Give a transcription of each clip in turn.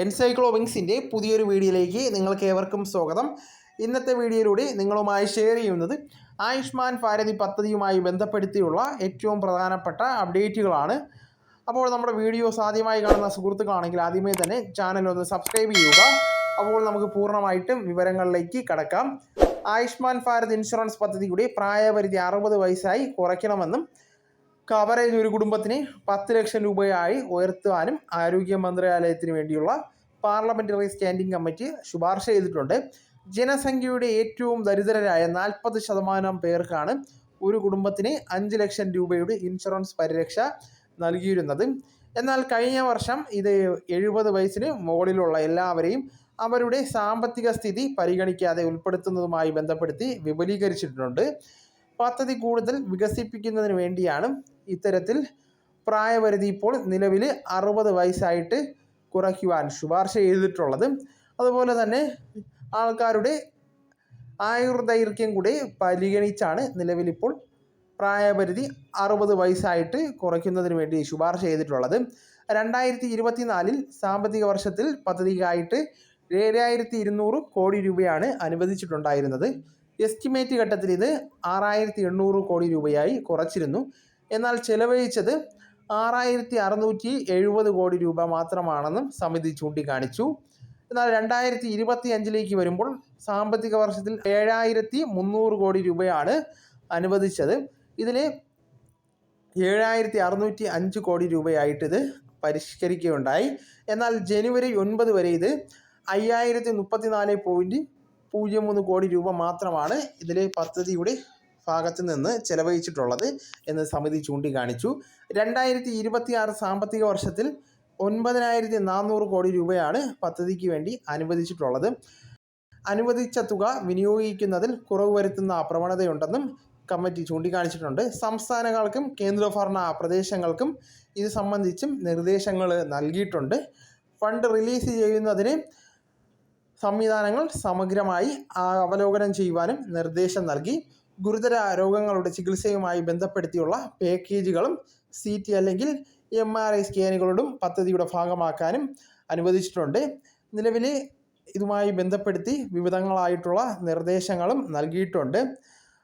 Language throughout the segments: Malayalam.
എൻസൈക്ലോവിങ്സിന്റെ പുതിയൊരു വീഡിയോയിലേക്ക് നിങ്ങൾക്ക് ഏവർക്കും സ്വാഗതം. ഇന്നത്തെ വീഡിയോയിലൂടെ നിങ്ങളുമായി ഷെയർ ചെയ്യുന്നത് ആയുഷ്മാൻ ഭാരതി പദ്ധതിയുമായി ബന്ധപ്പെടുത്തിയുള്ള ഏറ്റവും പ്രധാനപ്പെട്ട അപ്ഡേറ്റുകളാണ് അപ്പോൾ നമ്മുടെ വീഡിയോസ് ആദ്യമായി കാണുന്ന സുഹൃത്തുക്കളാണെങ്കിൽ ആദ്യമേ തന്നെ ചാനൽ ഒന്ന് സബ്സ്ക്രൈബ് ചെയ്യുക. അപ്പോൾ നമുക്ക് പൂർണമായിട്ടും വിവരങ്ങളിലേക്ക് കടക്കാം. ആയുഷ്മാൻ ഭാരത് ഇൻഷുറൻസ് പദ്ധതിയുടെ പ്രായപരിധി അറുപത് വയസ്സായി കുറയ്ക്കണമെന്നും കവറേജ് ഒരു കുടുംബത്തിന് പത്ത് ലക്ഷം രൂപയായി ഉയർത്തുവാനും ആരോഗ്യ മന്ത്രാലയത്തിന് വേണ്ടിയുള്ള പാർലമെന്ററി സ്റ്റാൻഡിംഗ് കമ്മിറ്റി ശുപാർശ ചെയ്തിട്ടുണ്ട്. ജനസംഖ്യയുടെ ഏറ്റവും ദരിദ്രരായ നാൽപ്പത് ശതമാനം പേർക്കാണ് ഒരു കുടുംബത്തിന് അഞ്ച് ലക്ഷം രൂപയുടെ ഇൻഷുറൻസ് പരിരക്ഷ നൽകിയിരുന്നത്. എന്നാൽ കഴിഞ്ഞ വർഷം ഇത് എഴുപത് വയസ്സിന് മുകളിലുള്ള എല്ലാവരെയും അവരുടെ സാമ്പത്തിക സ്ഥിതി പരിഗണിക്കാതെ ഉൾപ്പെടുത്തുന്നതുമായി ബന്ധപ്പെടുത്തി വിപുലീകരിച്ചിട്ടുണ്ട്. പദ്ധതി കൂടുതൽ വികസിപ്പിക്കുന്നതിന് വേണ്ടിയാണ് ഇത്തരത്തിൽ പ്രായപരിധി ഇപ്പോൾ നിലവിൽ അറുപത് വയസ്സായിട്ട് കുറയ്ക്കുവാൻ ശുപാർശ ചെയ്തിട്ടുള്ളത്. അതുപോലെ തന്നെ ആൾക്കാരുടെ ആയുർദൈർഘ്യം കൂടി പരിഗണിച്ചാണ് നിലവിലിപ്പോൾ പ്രായപരിധി അറുപത് വയസ്സായിട്ട് കുറയ്ക്കുന്നതിന് വേണ്ടി ശുപാർശ ചെയ്തിട്ടുള്ളത്. രണ്ടായിരത്തി ഇരുപത്തിനാലിൽ സാമ്പത്തിക വർഷത്തിൽ പദ്ധതിക്കായിട്ട് ഏഴായിരത്തി ഇരുന്നൂറ് കോടി രൂപയാണ് അനുവദിച്ചിട്ടുണ്ടായിരുന്നത്. എസ്റ്റിമേറ്റ് ഘട്ടത്തിൽ ഇത് ആറായിരത്തി എണ്ണൂറ് കോടി രൂപയായി കുറച്ചിരുന്നു. എന്നാൽ ചെലവഴിച്ചത് ആറായിരത്തി അറുന്നൂറ്റി എഴുപത് കോടി രൂപ മാത്രമാണെന്നും സമിതി ചൂണ്ടിക്കാണിച്ചു. എന്നാൽ രണ്ടായിരത്തി ഇരുപത്തി അഞ്ചിലേക്ക് വരുമ്പോൾ സാമ്പത്തിക വർഷത്തിൽ ഏഴായിരത്തി മുന്നൂറ് കോടി രൂപയാണ് അനുവദിച്ചത്. ഇതിൽ ഏഴായിരത്തി അറുന്നൂറ്റി അഞ്ച് കോടി രൂപയായിട്ട് ഇത് പരിഷ്കരിക്കുകയുണ്ടായി. എന്നാൽ ജനുവരി ഒൻപത് വരെ ഇത് അയ്യായിരത്തി മുപ്പത്തിനാല് പോയിന്റ് പൂജ്യം മൂന്ന് കോടി രൂപ മാത്രമാണ് ഇതിൽ പദ്ധതിയുടെ ഭാഗത്ത് നിന്ന് ചെലവഴിച്ചിട്ടുള്ളത് എന്ന് സമിതി ചൂണ്ടിക്കാണിച്ചു. രണ്ടായിരത്തി ഇരുപത്തി ആറ് സാമ്പത്തിക വർഷത്തിൽ ഒൻപതിനായിരത്തി നാനൂറ് കോടി രൂപയാണ് പദ്ധതിക്ക് വേണ്ടി അനുവദിച്ചിട്ടുള്ളത്. അനുവദിച്ച തുക വിനിയോഗിക്കുന്നതിൽ കുറവ് വരുത്തുന്ന അപ്രവണതയുണ്ടെന്നും കമ്മിറ്റി ചൂണ്ടിക്കാണിച്ചിട്ടുണ്ട്. സംസ്ഥാനങ്ങൾക്കും കേന്ദ്രഭരണ പ്രദേശങ്ങൾക്കും ഇത് സംബന്ധിച്ചും നിർദ്ദേശങ്ങൾ നൽകിയിട്ടുണ്ട്. ഫണ്ട് റിലീസ് ചെയ്യുന്നതിന് സംവിധാനങ്ങൾ സമഗ്രമായി അവലോകനം ചെയ്യുവാനും നിർദ്ദേശം നൽകി. ഗുരുതര രോഗങ്ങളുടെ ചികിത്സയുമായി ബന്ധപ്പെടുത്തിയുള്ള പാക്കേജുകളും സി ടി അല്ലെങ്കിൽ എം ആർ ഐ സ്കാനുകളോടും പദ്ധതിയുടെ ഭാഗമാക്കാനും അനുവദിച്ചിട്ടുണ്ട്. നിലവിൽ ഇതുമായി ബന്ധപ്പെടുത്തി വിവിധങ്ങളായിട്ടുള്ള നിർദ്ദേശങ്ങളും നൽകിയിട്ടുണ്ട്.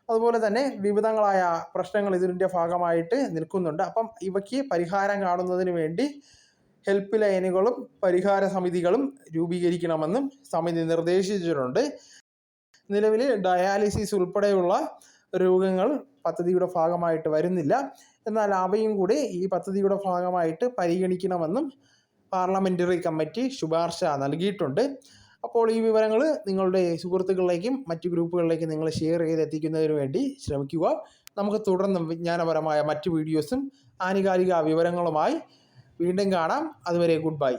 അതുപോലെ തന്നെ വിവിധങ്ങളായ പ്രശ്നങ്ങൾ ഇതിന്റെ ഭാഗമായിട്ട് നിൽക്കുന്നുണ്ട്. അപ്പം ഇവയ്ക്ക് പരിഹാരം കാണുന്നതിന് വേണ്ടി ഹെൽപ്പ് ലൈനുകളും പരിഹാര സമിതികളും രൂപീകരിക്കണമെന്നും സമിതി നിർദ്ദേശിച്ചിട്ടുണ്ട്. നിലവിൽ ഡയാലിസിസ് ഉൾപ്പെടെയുള്ള രോഗങ്ങൾ പദ്ധതിയുടെ ഭാഗമായിട്ട് വരുന്നില്ല. എന്നാൽ അവയും കൂടി ഈ പദ്ധതിയുടെ ഭാഗമായിട്ട് പരിഗണിക്കണമെന്നും പാർലമെന്ററി കമ്മിറ്റി ശുപാർശ നൽകിയിട്ടുണ്ട്. അപ്പോൾ ഈ വിവരങ്ങൾ നിങ്ങളുടെ സുഹൃത്തുക്കളിലേക്കും മറ്റു ഗ്രൂപ്പുകളിലേക്കും നിങ്ങൾ ഷെയർ ചെയ്ത് എത്തിക്കുന്നതിന് വേണ്ടി ശ്രമിക്കുക. നമുക്ക് തുടർന്നും വിജ്ഞാനപരമായ മറ്റു വീഡിയോസും ആനുകാലിക വിവരങ്ങളുമായി വീണ്ടും കാണാം. അതുവരെ ഗുഡ് ബൈ